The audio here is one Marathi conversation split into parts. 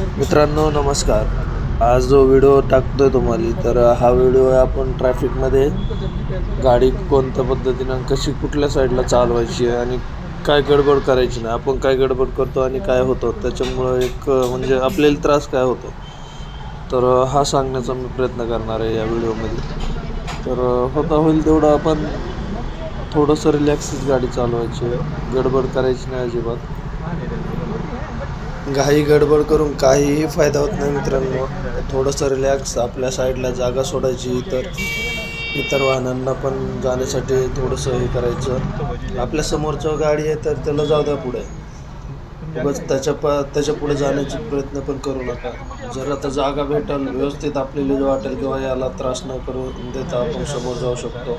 मित्रांनो नमस्कार. आज जो व्हिडिओ टाकतोय तुम्हाला तर हा व्हिडिओ आपण ट्रॅफिकमध्ये. गाडी कोणत्या पद्धतीनं कशी कुठल्या साईडला चालवायची आहे आणि काय गडबड करायची नाही. आपण काय गडबड करतो आणि काय होतं त्याच्यामुळं एक म्हणजे आपल्याला त्रास काय होतो. तर हा सांगण्याचा मी प्रयत्न करणार आहे या व्हिडिओमध्ये. तर होता होईल तेवढं आपण थोडंसं रिलॅक्सच गाडी चालवायची आहे. गडबड करायची नाही अजिबात. घाई गडबड करून काहीही फायदा होत नाही मित्रांनो. थोडंसं रिलॅक्स आपल्या साईडला जागा सोडायची इतर इतर वाहनांना पण जाण्यासाठी थोडंसं हे करायचं. आपल्या समोरचं गाडी आहे तर त्याला जाऊ द्या पुढे. उगाच त्याच्या प त्याच्या पुढे जाण्याचे प्रयत्न पण करू नका. जर आता जागा भेटेल व्यवस्थित आपल्याला वाटेल किंवा याला त्रास न करू देता आपण समोर जाऊ शकतो.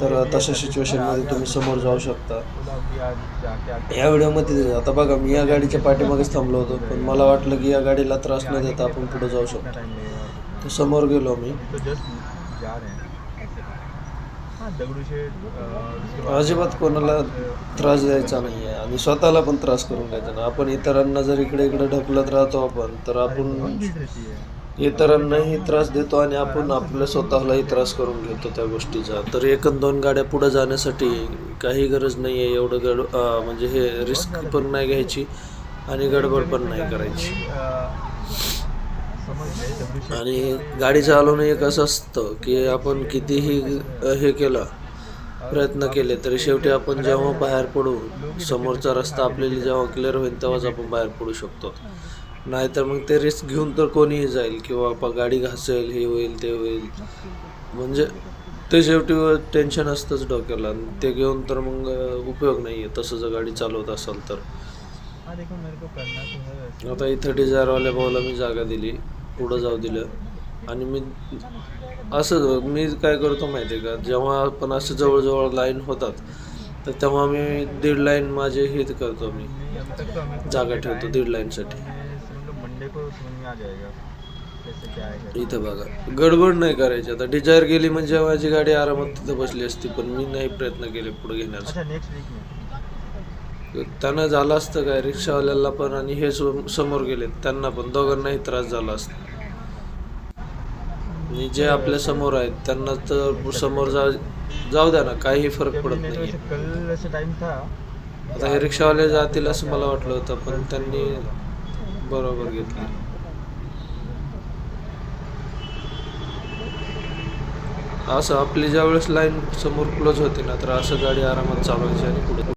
तर तशा सिच्युएशनमध्ये तुम्ही समोर जाऊ शकता. या व्हिडिओमध्ये आता बघा मी या गाडीच्या पाठीमागेच थांबलो होतो पण मला वाटलं की या गाडीला त्रास न देता आपण पुढे जाऊ शकतो. तर समोर गेलो मी. अजिबात कोणाला त्रास द्यायचा नाही आहे आणि स्वतःला पण त्रास करून घ्यायचा नाही. आपण इतरांना जर इकडे इकडे ढकलत राहतो आपण तर आपण इतरांनाही त्रास देतो आणि आपण आपल्या स्वतःलाही त्रास करून घेतो त्या गोष्टीचा. तर एक दोन गाड्या पुढे जाण्यासाठी काही गरज नाही आहे एवढं गड म्हणजे हे रिस्क पण नाही घ्यायची आणि गडबड पण नाही करायची. आणि गाडी चालवणं एक असं असतं की आपण कितीही हे केलं प्रयत्न केले तरी शेवटी आपण जेव्हा बाहेर पडू समोरचा रस्ता आपल्याला जेव्हा क्लिअर होईल तेव्हाच आपण बाहेर पडू शकतो. नाहीतर मग ते रिस्क घेऊन तर कोणीही जाईल किंवा आपण गाडी घासेल हे होईल ते होईल. म्हणजे ते शेवटी टेन्शन असतंच डोक्याला. आणि ते घेऊन तर मग उपयोग नाही आहे तसं जर गाडी चालवत असाल तर. आता इथं डिझायरवाल्या भाऊला मी जागा दिली पुढं जाऊ दिलं. आणि मी असं मी काय करतो माहिती आहे का जेव्हा आपण असं जवळजवळ लाईन होतात तर तेव्हा मी दीड लाईन माझे हे करतो मी. जागा ठेवतो दीड लाईनसाठी. इथं बघा गडबड नाही करायची. आता डिझायर गेली म्हणजे माझी गाडी आरामात तिथं बसली असती पण मी नाही प्रयत्न केले पुढे घेण्याचा. त्यांना झालं असतं काय? रिक्षावाल्याला पण आणि हे समोर गेले. त्यांना पण. दोघांनाही त्रास झाला असता. आणि जे आपल्यासमोर आहेत त्यांना तर समोर जा जाऊ द्या ना. काही फरक पडत नाही कल ऐसा टाइम था. आता हे रिक्षावाले जातील असं मला वाटलं होतं पण त्यांनी बरोबर घेतलं. असं आपली ज्यावेळेस लाईन समोर क्लोज होती ना तर असं गाडी आरामात चालवायची आणि पुढे